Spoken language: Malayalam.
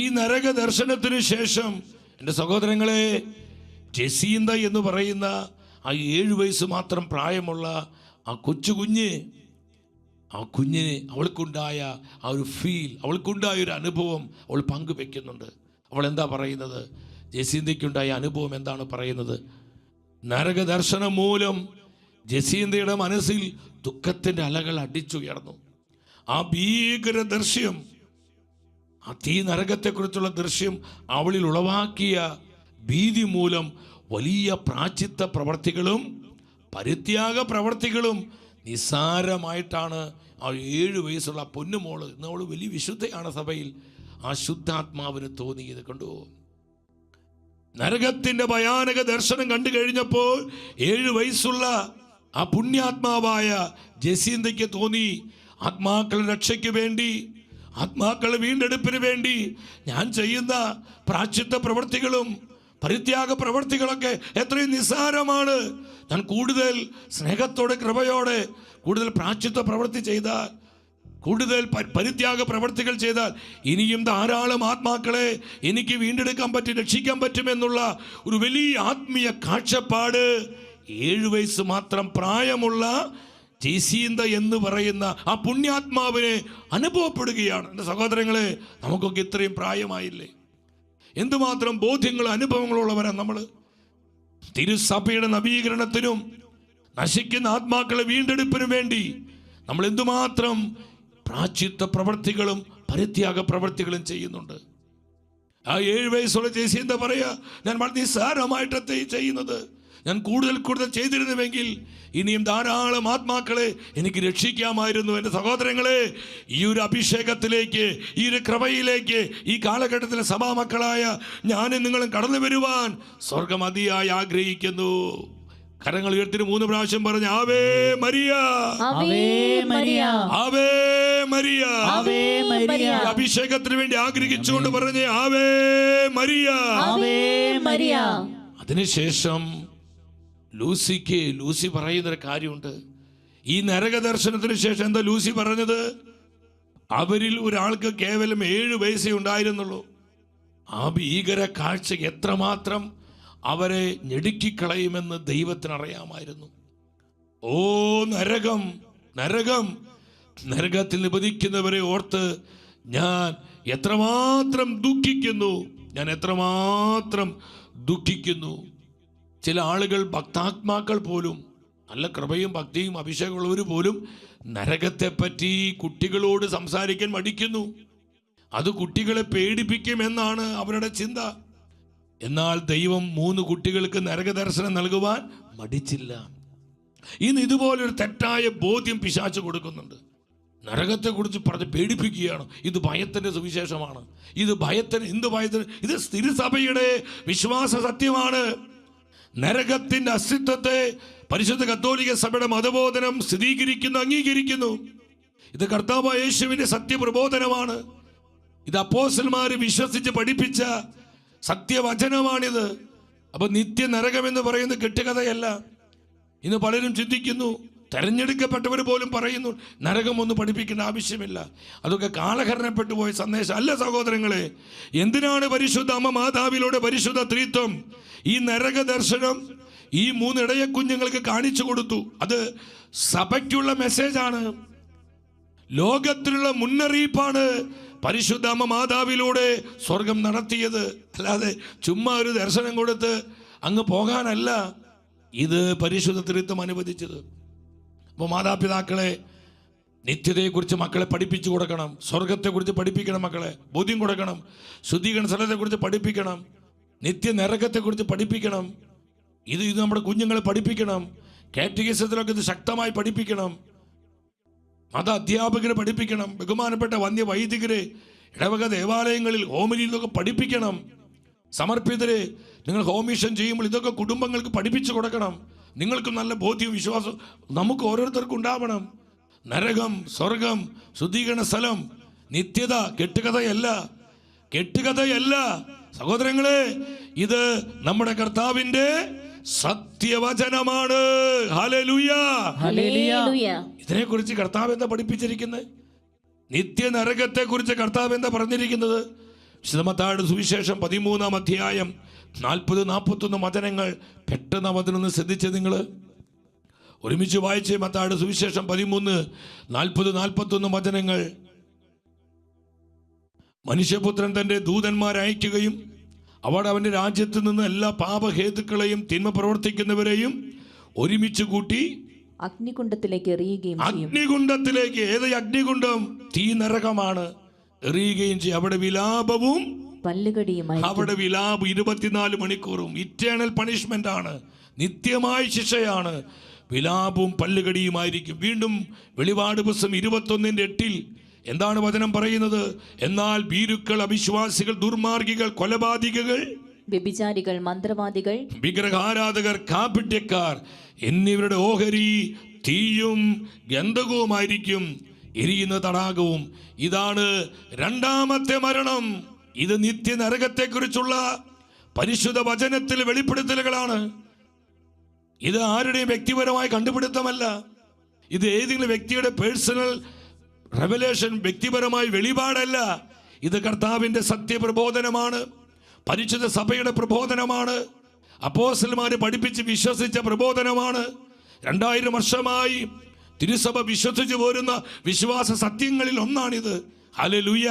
ഈ നരക ദർശനത്തിന് ശേഷം എന്റെ സഹോദരങ്ങളെ ജസീന്ത എന്ന് പറയുന്ന ആ ഏഴു വയസ്സ് മാത്രം പ്രായമുള്ള ആ കൊച്ചു കുഞ്ഞ് ആ കുഞ്ഞിന് അവൾക്കുണ്ടായ ആ ഒരു ഫീൽ അവൾക്കുണ്ടായ ഒരു അനുഭവം അവൾ പങ്കുവെക്കുന്നുണ്ട്. അവൾ എന്താ പറയുന്നത്? ജസീന്തയ്ക്കുണ്ടായ അനുഭവം എന്താണ് പറയുന്നത്? നരക ദർശനം മൂലം ജസീന്തയുടെ മനസ്സിൽ ദുഃഖത്തിന്റെ അലകൾ അടിച്ചുയർന്നു. ആ ഭീകര ദൃശ്യം ആ തീ നരകത്തെക്കുറിച്ചുള്ള ദൃശ്യം അവളിൽ ഉളവാക്കിയ ഭീതി മൂലം വലിയ പ്രാചിത്ത പ്രവർത്തികളും പരിത്യാഗ പ്രവർത്തികളും നിസ്സാരമായിട്ടാണ് ആ ഏഴ് വയസ്സുള്ള പൊന്നുമോൾ ഇന്ന് അവൾ വലിയ വിശുദ്ധയാണ് സഭയിൽ. ആ ശുദ്ധാത്മാവിന് തോന്നിയത് കണ്ടു? നരകത്തിന്റെ ഭയാനക ദർശനം കണ്ടു കഴിഞ്ഞപ്പോൾ ഏഴ് വയസ്സുള്ള ആ പുണ്യാത്മാവായ ജസീന്തയ്ക്ക് തോന്നി. ആത്മാക്കളുടെ രക്ഷയ്ക്ക് വേണ്ടി ആത്മാക്കളുടെ വീണ്ടെടുപ്പിന് വേണ്ടി ഞാൻ ചെയ്യുന്ന പ്രാശ്ചിത്ത പ്രവൃത്തികളും പരിത്യാഗ പ്രവൃത്തികളൊക്കെ എത്രയും നിസ്സാരമാണ്. ഞാൻ കൂടുതൽ സ്നേഹത്തോടെ കൃപയോടെ കൂടുതൽ പ്രാച്ചിത്വ പ്രവൃത്തി ചെയ്താൽ കൂടുതൽ പരിത്യാഗ പ്രവർത്തികൾ ചെയ്താൽ ഇനിയും ധാരാളം ആത്മാക്കളെ എനിക്ക് വീണ്ടെടുക്കാൻ പറ്റും രക്ഷിക്കാൻ പറ്റുമെന്നുള്ള ഒരു വലിയ ആത്മീയ കാഴ്ചപ്പാട് ഏഴു വയസ്സ് മാത്രം പ്രായമുള്ള ജയ്സീന്ത എന്ന് പറയുന്ന ആ പുണ്യാത്മാവിനെ അനുഭവപ്പെടുകയാണ്. എന്റെ സഹോദരങ്ങളെ നമുക്കൊക്കെ ഇത്രയും പ്രായമായില്ലേ? എന്തുമാത്രം ബോധ്യങ്ങൾ അനുഭവങ്ങളുള്ളവരാണ് നമ്മൾ തിരുസഭയുടെ നവീകരണത്തിനും നശിക്കുന്ന ആത്മാക്കളെ വീണ്ടെടുപ്പിനും വേണ്ടി നമ്മൾ എന്തുമാത്രം പ്രാചിത്വ പ്രവൃത്തികളും പരിത്യാഗ പ്രവൃത്തികളും ചെയ്യുന്നുണ്ട്. ആ ഏഴ് വയസ്സുള്ള ചേച്ചി എന്താ പറയുക ഞാൻ വളരെ നിസ്സാരമായിട്ടത്തെ ചെയ്യുന്നത്. ഞാൻ കൂടുതൽ കൂടുതൽ ചെയ്തിരുന്നുവെങ്കിൽ ഇനിയും ധാരാളം ആത്മാക്കളെ എനിക്ക് രക്ഷിക്കാമായിരുന്നു. എന്റെ സഹോദരങ്ങളെ ഈ ഒരു അഭിഷേകത്തിലേക്ക് ഈ ഒരു ക്രമയിലേക്ക് ഈ കാലഘട്ടത്തിലെ സഭാമക്കളായ ഞാനും നിങ്ങളും കടന്നു വരുവാൻ സ്വർഗം അതിയായി ആഗ്രഹിക്കുന്നു. കരങ്ങൾ ഉയർത്തിന് മൂന്ന് പ്രാവശ്യം പറഞ്ഞ ആവേ മരിയ! Ave Maria! അഭിഷേകത്തിന് വേണ്ടി ആഗ്രഹിച്ചുകൊണ്ട് പറഞ്ഞ ആവേ മരിയ! അതിനുശേഷം ലൂസിക്ക് ലൂസി പറയുന്നൊരു കാര്യമുണ്ട്. ഈ നരക ദർശനത്തിന് ശേഷം എന്താ ലൂസി പറഞ്ഞത്? അവരിൽ ഒരാൾക്ക് കേവലം ഏഴ് വയസ്സേ ഉണ്ടായിരുന്നുള്ളൂ. ആ ഭീകര കാഴ്ച എത്രമാത്രം അവരെ ഞെടുക്കിക്കളയുമെന്ന് ദൈവത്തിനറിയാമായിരുന്നു. ഓ നരകം നരകം നരകത്തിൽ നിപതിക്കുന്നവരെ ഓർത്ത് ഞാൻ എത്രമാത്രം ദുഃഖിക്കുന്നു ഞാൻ എത്രമാത്രം ദുഃഖിക്കുന്നു. ചില ആളുകൾ ഭക്താത്മാക്കൾ പോലും നല്ല കൃപയും ഭക്തിയും അഭിഷേകമുള്ളവർ പോലും നരകത്തെപ്പറ്റി കുട്ടികളോട് സംസാരിക്കാൻ മടിക്കുന്നു. അത് കുട്ടികളെ പേടിപ്പിക്കുമെന്നാണ് അവരുടെ ചിന്ത. എന്നാൽ ദൈവം മൂന്ന് കുട്ടികൾക്ക് നരകദർശനം നൽകുവാൻ മടിച്ചില്ല. ഇന്ന് ഇതുപോലൊരു തെറ്റായ ബോധ്യം പിശാച്ച് കൊടുക്കുന്നുണ്ട്. നരകത്തെക്കുറിച്ച് പറഞ്ഞ് പേടിപ്പിക്കുകയാണ്. ഇത് ഭയത്തിന്റെ സുവിശേഷമാണ്. ഇത് ഭയത്തിന് എന്ത് ഭയത്തിന് ഇത് സ്ഥിരസഭയുടെ വിശ്വാസ സത്യമാണ്. നരകത്തിന്റെ അസ്തിത്വത്തെ പരിശുദ്ധ കത്തോലിക സഭയുടെ മതബോധനം സ്ഥിരീകരിക്കുന്നു അംഗീകരിക്കുന്നു. ഇത് കർത്താവ് യേശുവിന്റെ സത്യപ്രബോധനമാണ്. ഇത് അപ്പോസന്മാർ വിശ്വസിച്ച് പഠിപ്പിച്ച സത്യവചനമാണിത്. അപ്പൊ നിത്യ നരകം എന്ന് പറയുന്നത് കെട്ടുകഥയല്ല. ഇന്ന് പലരും ചിന്തിക്കുന്നു തെരഞ്ഞെടുക്കപ്പെട്ടവർ പോലും പറയുന്നു നരകമൊന്നും പഠിപ്പിക്കേണ്ട ആവശ്യമില്ല. അതൊക്കെ കാലഹരണപ്പെട്ടു പോയ സന്ദേശം. അല്ല സഹോദരങ്ങളെ എന്തിനാണ് പരിശുദ്ധ അമ്മ മാതാവിലൂടെ പരിശുദ്ധ ത്രിത്വം? ഈ നരക ദർശനം ഈ മൂന്നിടയ കുഞ്ഞുങ്ങൾക്ക് കാണിച്ചു കൊടുത്തു. അത് സഭയ്ക്കുള്ള മെസ്സേജാണ്. ലോകത്തിലുള്ള മുന്നറിയിപ്പാണ് പരിശുദ്ധ അമ്മ മാതാവിലൂടെ സ്വർഗം നടത്തിയത്. അല്ലാതെ ചുമ്മാ ഒരു ദർശനം കൊടുത്ത് അങ്ങ് പോകാനല്ല. ഇത് പരിശുദ്ധ തിരുത്തം അനുവദിച്ചത്. അപ്പോൾ മാതാപിതാക്കളെ നിത്യതയെക്കുറിച്ച് മക്കളെ പഠിപ്പിച്ചു കൊടുക്കണം. സ്വർഗത്തെക്കുറിച്ച് പഠിപ്പിക്കണം മക്കളെ. ബോധ്യം കൊടുക്കണം. ശുദ്ധീകരണ സ്ഥലത്തെക്കുറിച്ച് പഠിപ്പിക്കണം. നിത്യ നരകത്തെക്കുറിച്ച് പഠിപ്പിക്കണം. ഇത് ഇത് നമ്മുടെ കുഞ്ഞുങ്ങളെ പഠിപ്പിക്കണം. കാറ്റഗിസത്തിലൊക്കെ ഇത് ശക്തമായി പഠിപ്പിക്കണം. മത അധ്യാപകരെ പഠിപ്പിക്കണം. ബഹുമാനപ്പെട്ട വന്യ വൈദികരെ ഇടവക ദേവാലയങ്ങളിൽ ഹോമിലിയിലൊക്കെ പഠിപ്പിക്കണം. സമർപ്പിതരെ നിങ്ങൾ ഹോമിഷൻ ചെയ്യുമ്പോൾ ഇതൊക്കെ കുടുംബങ്ങൾക്ക് പഠിപ്പിച്ചു കൊടുക്കണം. നിങ്ങൾക്ക് നല്ല ബോധ്യവും വിശ്വാസവും നമുക്ക് ഓരോരുത്തർക്കും ഉണ്ടാവണം. നരകം സ്വർഗം ശുദ്ധീകരണ സ്ഥലം നിത്യത കെട്ടുകഥയല്ല. കെട്ടുകഥയല്ല. സഹോദരങ്ങളെ ഇത് നമ്മുടെ കർത്താവിന്റെ സത്യവചനമാണ്. ഇതിനെ കുറിച്ച് കർത്താവ് എന്താ പഠിപ്പിച്ചിരിക്കുന്നത്? നിത്യ നരകത്തെ കുറിച്ച് കർത്താവ് എന്താ പറഞ്ഞിരിക്കുന്നത്? വിശുദ്ധമത്താട് സുവിശേഷം പതിമൂന്നാം അധ്യായം നാൽപ്പത് നാൽപ്പത്തൊന്ന് വചനങ്ങൾ പെട്ടെന്ന് അതിനൊന്ന് ശ്രദ്ധിച്ച് നിങ്ങൾ ഒരുമിച്ച് വായിച്ച് മത്താട് സുവിശേഷം പതിമൂന്ന് നാൽപ്പത് നാൽപ്പത്തൊന്ന് വചനങ്ങൾ. മനുഷ്യപുത്രൻ തന്റെ ദൂതന്മാരെ അയക്കുകയും അവന്റെ അവന്റെ രാജ്യത്ത് നിന്ന് എല്ലാ പാപഹേതുക്കളെയും തിന്മ പ്രവർത്തിക്കുന്നവരെയും ഒരുമിച്ച് കൂട്ടി അഗ്നികുണ്ഡത്തിലേക്ക് എറിയുകയും ചെയ്യും. അഗ്നികുണ്ഡത്തിലേക്ക് ഏത് അഗ്നികുണ്ഡം തീ നരകമാണ് എറിയുകയും ചെയ്യും. അവിടെ വിലാപവും പല്ലുകടിയുമായി അവിടെ വിലാപ് ഇരുപത്തിനാല് മണിക്കൂറും ഇറ്റേണൽ പണിഷ്മെന്റ് ആണ്. നിത്യമായ ശിക്ഷയാണ്. വിലാപവും പല്ലുകടിയുമായിരിക്കും. വീണ്ടും വെളിപാട് പുസ്തകം ഇരുപത്തൊന്നിന്റെ എട്ടിൽ എന്താണ് വചനം പറയുന്നത്? എന്നാൽ ഭീരുക്കൾ അവിശ്വാസികൾ ദുർമാർഗികൾ കൊലപാതകികൾ വ്യഭിചാരികൾ മന്ത്രവാദികൾ വിഗ്രഹാരാധകർ കാപ്പിട്യക്കാർ എന്നിവരുടെ ഓഹരി തീയും ഗന്ധകവുമായിരിക്കും. എരിയുന്ന തടാകവും. ഇതാണ് രണ്ടാമത്തെ മരണം. ഇത് നിത്യ നരകത്തെക്കുറിച്ചുള്ള പരിശുദ്ധ വചനത്തിൽ വെളിപ്പെടുത്തലുകളാണ്. ഇത് ആരുടെയും വ്യക്തിപരമായ കണ്ടുപിടുത്തമല്ല. ഇത് ഏതെങ്കിലും വ്യക്തിയുടെ പേഴ്സണൽ റെവലേഷൻ വ്യക്തിപരമായ വെളിപാടല്ല. ഇത് കർത്താവിന്റെ സത്യപ്രബോധനമാണ്. പരിശുദ്ധ സഭയുടെ പ്രബോധനമാണ്. അപ്പോസൽമാർ പഠിപ്പിച്ച് വിശ്വസിച്ച പ്രബോധനമാണ്. രണ്ടായിരം വർഷമായി തിരുസഭ വിശ്വസിച്ചു പോരുന്ന വിശ്വാസ സത്യങ്ങളിൽ ഒന്നാണിത്. ഹല്ലേലൂയ.